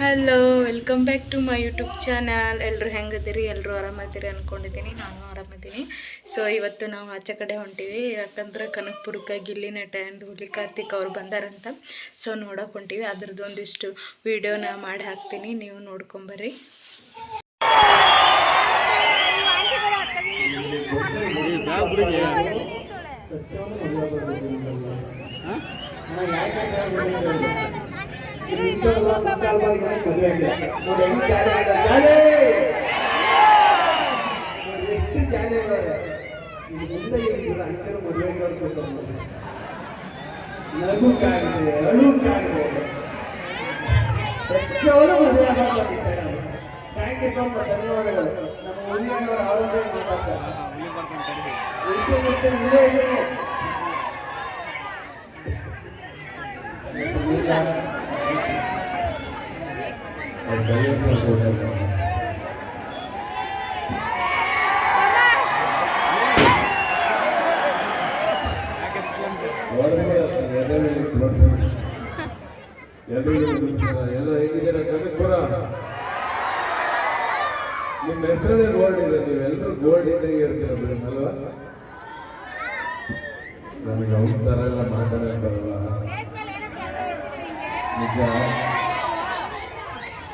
Hello welcome back to my YouTube channel ಎಲ್ಲರೂ ಹೆಂಗದಿರಿ? ಎಲ್ಲರೂ ಆರಾಮದಿರಿ ಅಂದ್ಕೊಂಡಿದ್ದೀನಿ ನಾನು ಆರಾಮದ್ದೀನಿ ಸೊ ಇವತ್ತು ನಾವು ಆಚೆ ಕಡೆ ಹೊಂಟೀವಿ. ಯಾಕಂದ್ರೆ ಕನಕಪುರಕ್ಕೆ ಗಿಲ್ಲಿ ನಟ ಆ್ಯಂಡ್ ಹುಲಿ ಕಾರ್ತಿಕ್ ಅವ್ರು ಬಂದಾರಂತ. ಸೊ ನೋಡೋಕೆ ಹೊಂಟೀವಿ. ಅದ್ರದ್ದು ಒಂದಿಷ್ಟು ವೀಡಿಯೋನ ಮಾಡಿ ಹಾಕ್ತೀನಿ. ನೀವು ನೋಡ್ಕೊಂಬರ್ರಿ. ಮದುವೆ ಮಾಡ್ಕೊಂಡಿದ್ದಾರೆ ಥ್ಯಾಂಕ್ ಯು ಧನ್ಯವಾದಗಳು. ನಮ್ಮ ಹುಲಿಯಣ್ಣವರ ಆರೋಗ್ಯ ಮಾತಾಡ್ತಾರೆ ಉಳಿಕೆ ಮತ್ತೆ ಇದೆ ಎಲ್ಲ ಹೇಗಿದ್ದೀರಾ ಕನಕಪುರ ನಿಮ್ಮ ಹೆಸರೇ ಗೋಲ್ಡ್ ಇದೆ ನೀವೆಲ್ಲರೂ ಗೋಲ್ಡ್ ಇದ್ದೇ ಇರ್ತೀರ ಅಲ್ವಾ ನನಗೆ ಅವ್ರ ಥರ ಎಲ್ಲ ಮಾತಾಡಕ್ ಬರಲ್ಲ ನಿಜ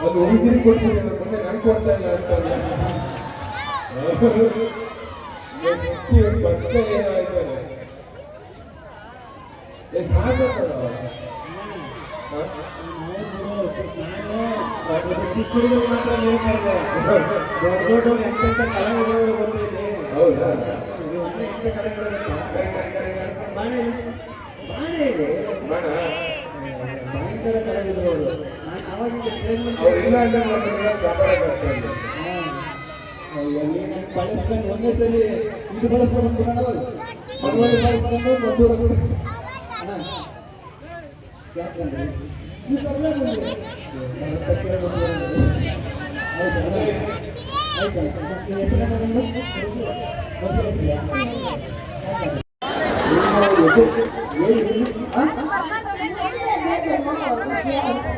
ಅದು ಹುಡುಗಿರಿ ಕೊಡ್ತೀನಿ ಮೊನ್ನೆ ನಂಗೆ ಕೊಡ್ತಾ ಇಲ್ಲ ಅಂತ ಭಕ್ತ ಏನಾಯ್ತಾರೆ ಚಿಕ್ಕಡಿಗೆ ಮಾತ್ರ ಹೇಳ್ತಾರೆ ದೊಡ್ಡ ಬಂದಿದೆ ಹೌದಾ? ಕಲಾವಿದರು ಬಾಣೆ ಇದೆ ಭಯಂಕರ ಕಲಾವಿದರು ಅವರು ನಾನು ಅವಾಗಿಂದ ಟ್ರೈನ್ ಅವ್ರು ಇಲ್ಲ ಅಂದ್ರೆ ನಮ್ಮನ್ನ ಕಾಪಾಡಕ್ಕಾಗ್ತಾ ಇಲ್ಲ ನಾನು ಬಳಸ್ಕೊಂಡು ಒಂದೇ ಸಲ ಇದು ಬಳಸ್ಕೊಂಡು ಬಳಸ್ಕೊಂಡು ಯಾಕಂದ್ರೆ. ಆಯ್ತಾ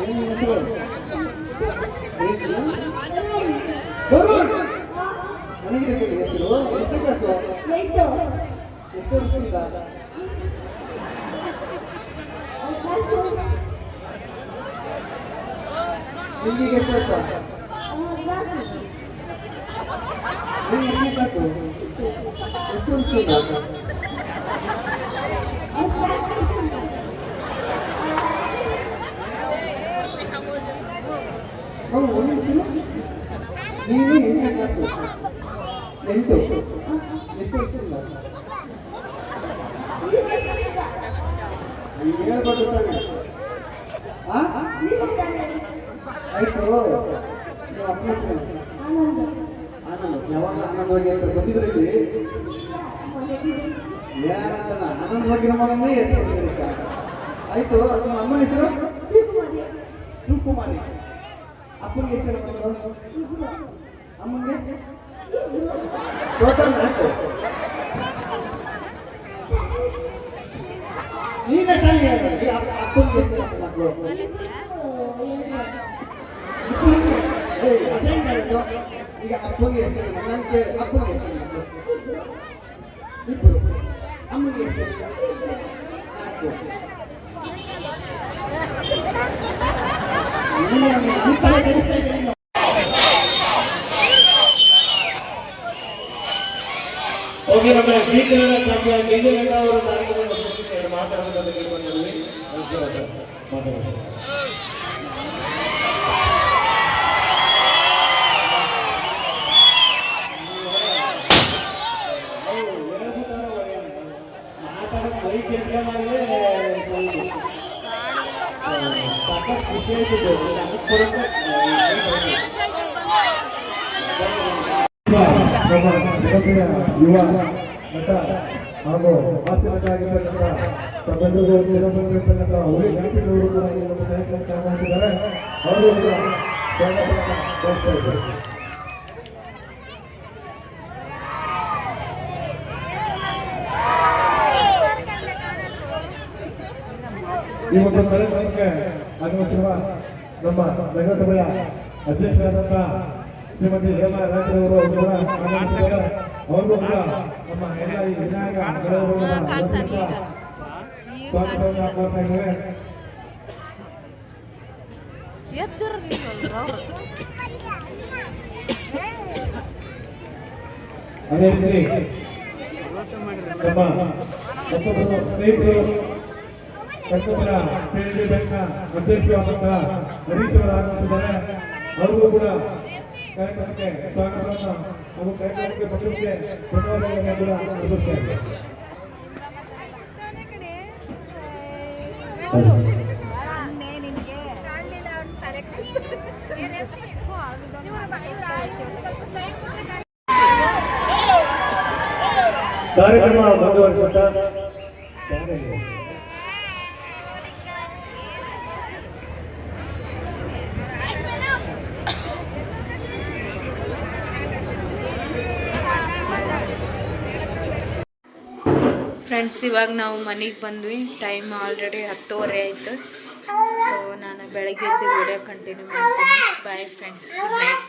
ನೀ ಕರ್ಕೊಂಡು- ಏ, ನೀ ಕರ್ಕೊಂಡು ಬಾ. ಏನ್ ನಿನ್ ಹೆಸರು? ಏನು? ವರುಣ್! ನನಗೆ ಗೊತ್ತಿಲ್ಲ ಹೆಸರು. ಎಷ್ಟನೇ ಕ್ಲಾಸು? ಎಷ್ಟು ವರ್ಷದಿಂದ? ನಿಮ್ಗೆ ಎಷ್ಟು ವರ್ಷ? ನೀವು ಎಷ್ಟನೇ ಕ್ಲಾಸು? ಎಷ್ಟು ವರ್ಷದಿಂದ? ಹೌದು, ಒಂದು ನಿಮಿಷ. ನೀನು ಎಂಟನೇ ಕ್ಲಾಸು ಎಂಟು? ಎಷ್ಟು ವರ್ಷದಿಂದ? ಹೇಳ್ಬೋದು ತಾನೆ? ಆಯ್ತು. ನೀವು ಹೆಸರು? ಆನಂದ. ಆನಂದ. ಯಾವಾಗ ಆನಂದವಾಗಿ ಅಂತ ಬಂದಿದ್ರೆ ಇಲ್ಲಿ? ಏನಂತಲ್ಲ ಆನಂದವಾಗಿ ನಮ್ಮನ್ನೇ ಎತ್ಕೊಂಡಿದ್ದೀರಿ ಆಯ್ತು ನಿಮ್ಮ ಹೆಸರು? ಹೆಸರು ಶಿವಕುಮಾರಿ. ಅಪ್ಪನಿಗೆ ಹೆಸರು ಬಂದ್ರು? ಅಮ್ಮನಿಗೆ ಟೋಟಲ್ ನಾಲ್ಕು ನೀನೇ ತಾನೇ ಹೇಳಿದ್ರಿ, ಅಪ್ಪ- ಅಪ್ಪನಿಗೆ ಹೆಸರು ಮಕ್ಕಳು ಇಬ್ಬರಿಗೆ? ಏಯ್, ಅದೇನ್ ಹೇಳಿದ್ದು? ಈಗ ಅಪ್ಪನಿಗೆ ಹೆಸರು ನಾನು ಕೇಳಿ ಅಪ್ಪನಿಗೆ ಹೆಸರು ಮಕ್ಕಳು. ಇಬ್ಬರು ಅಮ್ಮನಿಗೆ ಹೆಸರು ನಾಲ್ಕು. ಓಕೆ ನಮ್ಮ ಶ್ರೀಕರಣ ನಮ್ಮ ಮೇಲಿನ ಅವರು ಕಾರ್ಯಕ್ರಮ ಮಾತಾಡೋದನ್ನ ಕೇಳ್ಕೊಂಡಿದ್ವಿ ನಮಸ್ಕಾರ ಸರ್. ಮಾತಾಡೋದು ಯುವ ನಟ ಹಾಗೂ ಹಾಸ್ಯ ನಟ ಆಗಿರ್ತಕ್ಕಂಥ ತಮಿಳುನಾಡು ಬಂದಿರತಕ್ಕಂಥ ಹುಲಿ ಜ್ಞಾಪಿಕವರು ಕೂಡ ಈ ಒಂದು ಕಾರ್ಯಕ್ರಮಕ್ಕೆ ಆಗಮಿಸಿದ್ದಾರೆ ಅವರು ಸ್ವಾಗತವನ್ನು ಕೋರ್ತಾ ಇದ್ದಾರೆ ಈ ಒಂದು ಕಾರ್ಯಕ್ರಮಕ್ಕೆ ಆಗಮಿಸಿರುವ ನಮ್ಮ ನಗರಸಭೆಯ ಅಧ್ಯಕ್ಷರಾದಂಥ ಶ್ರೀಮತಿ ಹೇಮಾ ರಾಜ್ರವರು ಕೂಡ ಆಗಮಿಸಿದ್ದಾರೆ. ಅವರು ಕೂಡ ನಮ್ಮ ಎಲ್ಲ ಈ ವಿನಾಯಕ ಸ್ವಾಗತವನ್ನು ಇದ್ದಾರೆ. ಅದೇ ರೀತಿ ನಮ್ಮ ಮತ್ತೊಬ್ಬರು ಸ್ನೇಹಿತರು ಕರ್ತವ್ಯ ಪೇಟೆ ಬ್ಯಾಂಕ್ನ ಅಧ್ಯಕ್ಷರಾದಂತಹ ಹರೀಶ್ ಅವರು ಆಗಮಿಸಿದ್ದಾರೆ. ಅವರಿಗೂ ಕೂಡ ಕಾರ್ಯಕ್ರಮಕ್ಕೆ ಸ್ವಾಗತವನ್ನು ಹಾಗೂ ಕಾರ್ಯಕ್ರಮಕ್ಕೆ ಪಕ್ಷಕ್ಕೆ ಧನ್ಯವಾದಗಳನ್ನು ಕೂಡ ಅರ್ಪಿಸ್ತಾ ಕಾರ್ಯಕ್ರಮ ಫ್ರೆಂಡ್ಸ್, ಇವಾಗ ನಾವು ಮನೆಗೆ ಬಂದ್ವಿ. ಟೈಮ್ ಆಲ್ರೆಡಿ ಹತ್ತುವರೆ ಆಯಿತು. ಸೊ ನಾನು ಬೆಳಗ್ಗೆ ಎದ್ದು ವಿಡಿಯೋ ಕಂಟಿನ್ಯೂ ಮಾಡ್ತೀನಿ. Bye friends good night